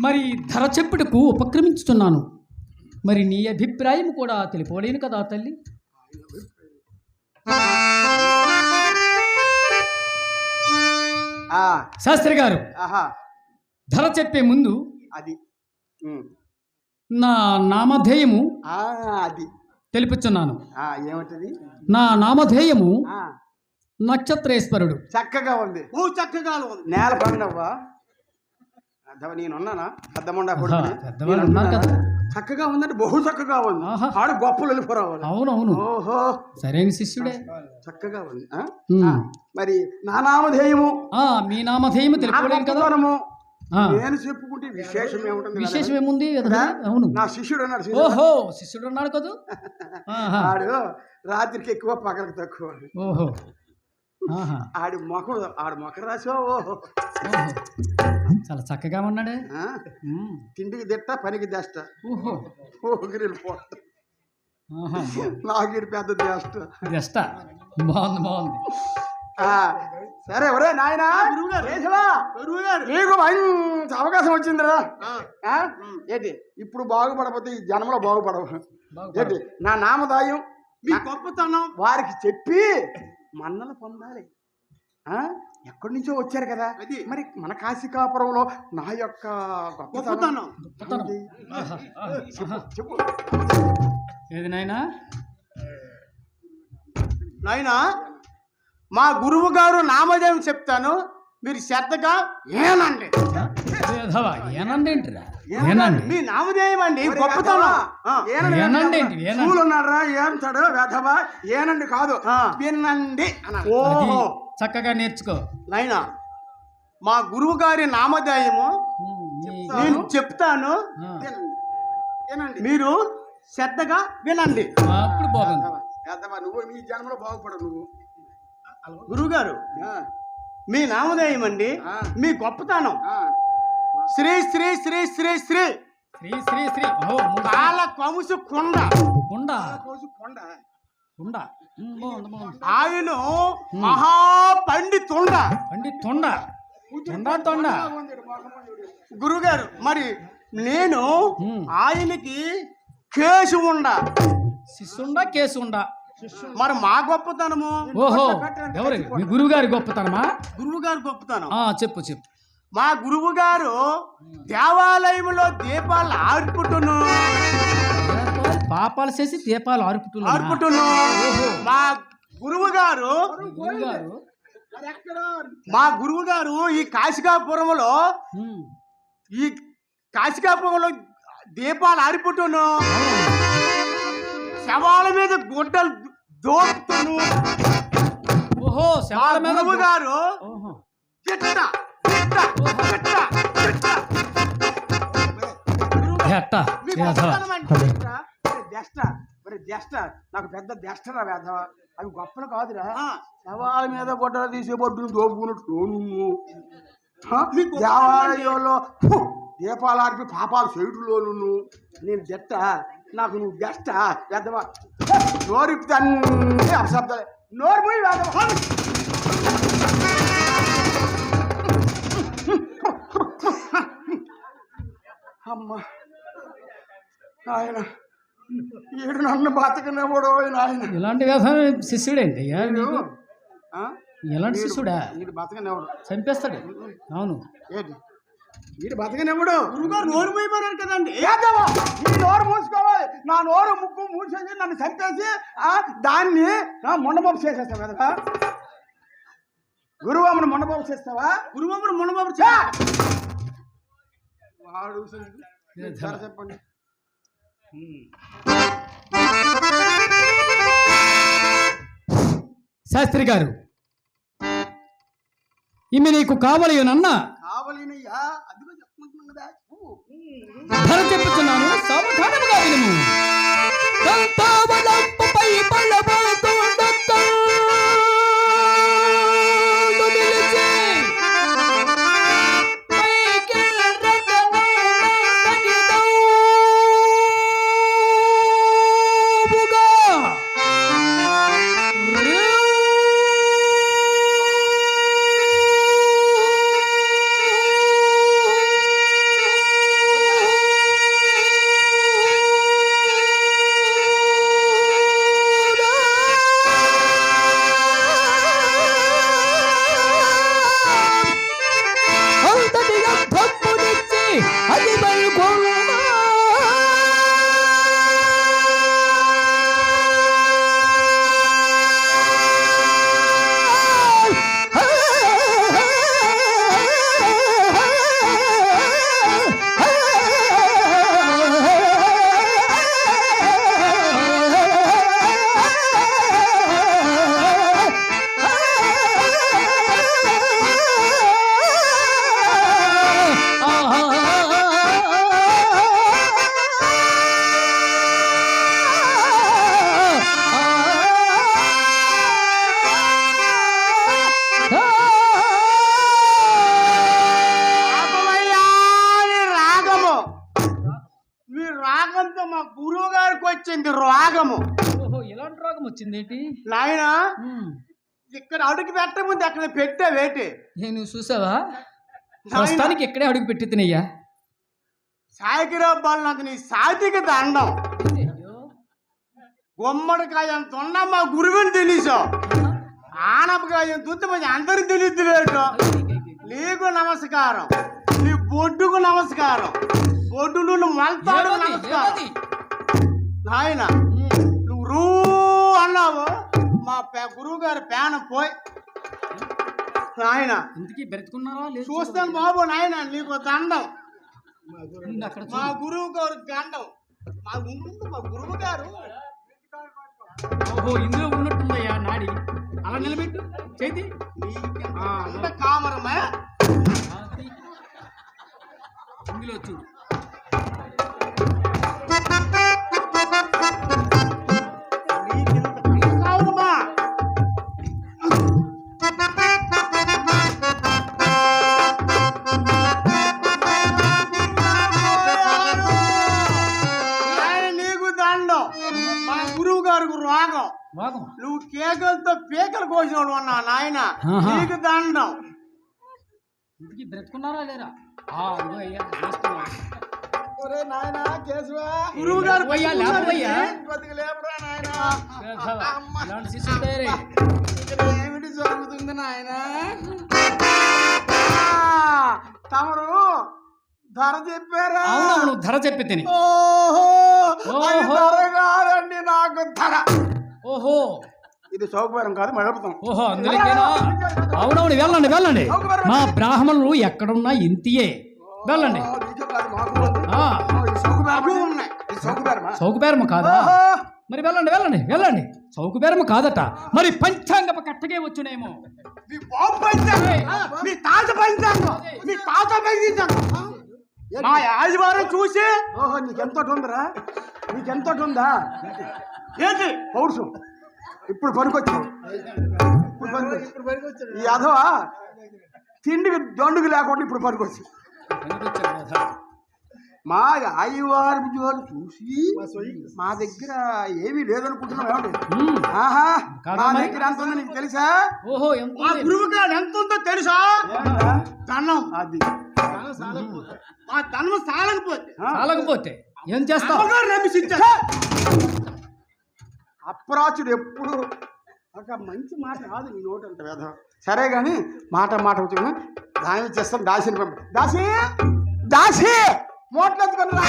మరి ధర చెప్పుటకు ఉపక్రమించుతున్నాను మరి నీ అభిప్రాయం కూడా తెలుపలేను కదా తల్లి? శాస్త్రి గారు ధర చెప్పే ముందు అది. నా నామధేయము అది. తెలుపుచున్నాను. ఆ, ఏమిటది? నా నామధేయము ఆ, నక్షత్రేశ్వరుడు. చక్కగా ఉంది. చక్కగా ఉంది. నేల పండవ్వా నేనున్నానా? పెద్దమండా నేను. ఉన్నానా? చక్కగా ఉందంటే బహు చక్కగా ఉంది. ఆడు గొప్పలు వెళ్ళిపోరావాలి అవునవును. ఓహో. సరైన శిష్యుడే. చక్కగా ఉంది మరి నా నామధేయము? మీ నామధేయము నా తెలుపుకోలేను కదా. నేను చెప్పుకుంటే విశేషం ఏముంటుంది విశేషం ఏముంది? అవును. నా శిష్యుడు అన్నాడు. ఓహో శిష్యుడు ఉన్నాడు కదా. ఆడు రాత్రికి ఎక్కువ పగలకు తక్కువ. ఓహో. ఆడి ముఖం ఆడి ముఖం రాసో ఓహో ఓహో చాలా చక్కగా ఉన్నాడే. తిండికి తిట్ట పనికి దష్ట. ఓహో. ఓగిరిలు పోట ఆహా. నాగిరి పెద్ద దేష్ట. బాగుంది బాగుంది. ఆ, సరే ఒరే నాయనా నీకు మంచి అవకాశం వచ్చిందిరా. ఆ? ఏంటి? ఇప్పుడు బాగుపడకపోతే ఈ జన్మలో బాగుపడవు. ఏంటి? నా నామదాయం మీ గొప్పతనం. వారికి చెప్పి మన్నలు పొందాలి. ఆ? ఎక్కడి నుంచో వచ్చారు కదా. మరి మన కాశీకాపురంలో నా యొక్క గొప్పతనం. చెప్పు ఏది నాయనా? నాయనా మా గురువు గారు నామదేవం చెప్తాను. మీరు శ్రద్ధగా ఏనండి. ఏనండి ఏంటిరా? ఏనండి? మీ నామదేవం అండి ఒరే గొప్పతనం. వేధవా, ఆ, ఏనండి ఏనండి వేధవా. ఏంటి, ఏనండి. స్కూల్ ఉన్నారా ఏంటాడు వేధవా ఏనండి కాదు. వినండి ఓహో. చక్కగా నేర్చుకో. నాయనా మా గురువు గారి నామధేయము నేను చెప్తాను. మీరు శ్రద్ధగా వినండి. అప్పుడు బాగుంది. నువ్వు మీ జన్మలో బాగుపడవు నువ్వు. గురువు గారు ఆ, మీ నామధేయం అండి. మీ గొప్పతనం. శ్రీ శ్రీ శ్రీ శ్రీ శ్రీ. శ్రీ శ్రీ శ్రీ. కాల కముసు కొండ. కుండ? కోసు కొండ. ఆయన మహాపండితుండ పండి తొండ? తొండ తొండ గురుగారు మరి నేను. ఆయనకి కేసు ఉండ శిష్యుండ కేసుండ మరి మా గొప్పతనము? ఓహో ఎవరు? మీ గురువు గారి గొప్పతనమా? గురువు గారు గొప్పతనం. ఆ చెప్పు చెప్పు. మా గురువు గారు దేవాలయంలో దీపాలు ఆర్పుటును పాపాలు చేసి దీపాలు ఆర్పుతున్నా. ఆర్పుటును మా గురువు గారు గురువు గారు మా గురువు గారు ఈ కాశికాపురంలో ఈ కాశికాపురంలో దీపాలు ఆరిపుట్టును శవాల మీద గుడ్డలు దోపుతును ఓహో గారు నాకు పెద్ద దెష్టరా వేధవ. అవి గొప్పలు కాదురా. శవాల మీద గొడ్డలు తీసే బొడ్డు దోపుకున్నట్టు దేవాలయంలో దీపాలు ఆడిపి పాపాలు చేయటంలోను నేను జట్ట నాకు నువ్వు జట్ట వేదవా నోరిపితే అన్ని అపశబ్దాలే నోరు పోయి వేదవా అమ్మ. ఆయన ఏడు నన్ను బతకనివ్వడు నాయన. ఇలాంటి వ్యవసాయ శిష్యుడేంటి? ఎలాంటి శిష్యుడా? వీడు బతకనివ్వడు. చంపేస్తాడు. అవును. ఏంటి? వీడు బతకనివ్వడు గురువుగారు నోరు పోయిపోయారు కదండి. ఏదవా నీ నోరు మూసుకోవాలి. నా నోరు ముక్కు మూసేసి నన్ను చంపేసి ఆ, దాన్ని మొండబాబు చేసేస్తావు కదా? గురువామను మొండబాబు చేస్తావా? ఛా! వాడు సరే. చెప్పండి. శాస్త్రి గారు ఈమె నీకు కావలి అన్న కావలినయ్యా అదిగో చెప్పుకుంటున్నాను కదా వచ్చింది ఏంటి? నాయన ఇక్కడ అడుగు పెట్టముందు అక్కడ పెట్టావేటి నేను చూసావా? ప్రస్తుతానికి ఎక్కడే అడుగు పెట్టి తినయ్యా సాయికిరావు బాలంత నీ సాతికి దండం. గుమ్మడికాయ అంత ఉన్నా మా గురువుని తెలుసు? ఆనపకాయ దుద్దు మంది అందరికి తెలియదు లేదు నీకు నమస్కారం నీ బొడ్డుకు నమస్కారం బొడ్డు మొలతాడు ఏమది? నమస్కారం? నాయన నువ్వు రూ అన్నావు? మా గురువు గారి పేన పోయి. నాయన ఇంతకీ బ్రతుకున్నారా లేదు చూస్తాను బాబు నాయన నీకు దండం. మా. గురువు గారు దండం. మా ముందు మా గురువు గారు ఓహో ఇందులో ఉన్నట్టుందయ్యా నాడి? అలా నిలబెట్టు. చేతి. ఆ, అంత కామరమే? అది. ఇందులో చూడు. నువ్వు కేకలతో పీకలు కోసినోడు అన్నా నాయన. నీకు దండం. ఇంతకీ బ్రతుకున్నారా లేరా. ఒరే నాయనా కేశవా. గురువు గారు. బతికి లేపురా నాయనా. ఏమిటి జరుగుతుంది నాయనా? తమరు ధర చెప్పారా? ధర చెప్పి తిని. ఓహో. ధర కాదండి. నాకు ధర ఓహో. ఇది సౌకర్యం కాదు మడపుతాం ఓహో అందులోకేనా? అవునవును వెళ్ళండి వెళ్ళండి. మా బ్రాహ్మణులు ఎక్కడున్నా ఇంతియే. వెళ్ళండి. సౌకుబేరము కాదా మరి వెళ్ళండి వెళ్ళండి వెళ్ళండి. సౌకుబేరము కాదట. మరి పంచాంగప కట్టగే వచ్చునేమో. మీ బాబు పంచాంగం. మీ తాత పంచాంగం. మీ తాత పంచాంగం. మా యాజమాన్యం చూసి ఓహో నీకెంతటి ఉందిరా? నీకెంతటి ఉందా ఏంటి? పౌరుషం. ఇప్పుడు పనికొచ్చు ఇప్పుడు పనికొచ్చు ఈ అధవా? తిండికి దొండుకు లేకుండా ఇప్పుడు పనికొచ్చు మా అయ్యవారి జోలు చూసి మా దగ్గర ఏమీ లేదనుకుంటున్నావు ఏమండి? ఆహా మా? దగ్గర ఎంత ఉందో నీకు తెలుసా? ఓహో ఎంత మా ఉంది? గురువు గారు ఎంత ఉందో తెలుసా? ధనం. అది. మా ధనం సాలకపోతే. ఆ? ఏం చేస్తావు? అప్రాచుడు ఎప్పుడు? ఒక మంచి మాట కాదు నీ నోటి అంత వేద సరే కానీ మాట మాట వచ్చుకున్నా దాని చేస్తాం దాసిని పంపి. దాసి! దాసి! మోట్లెత్తుకొని రా!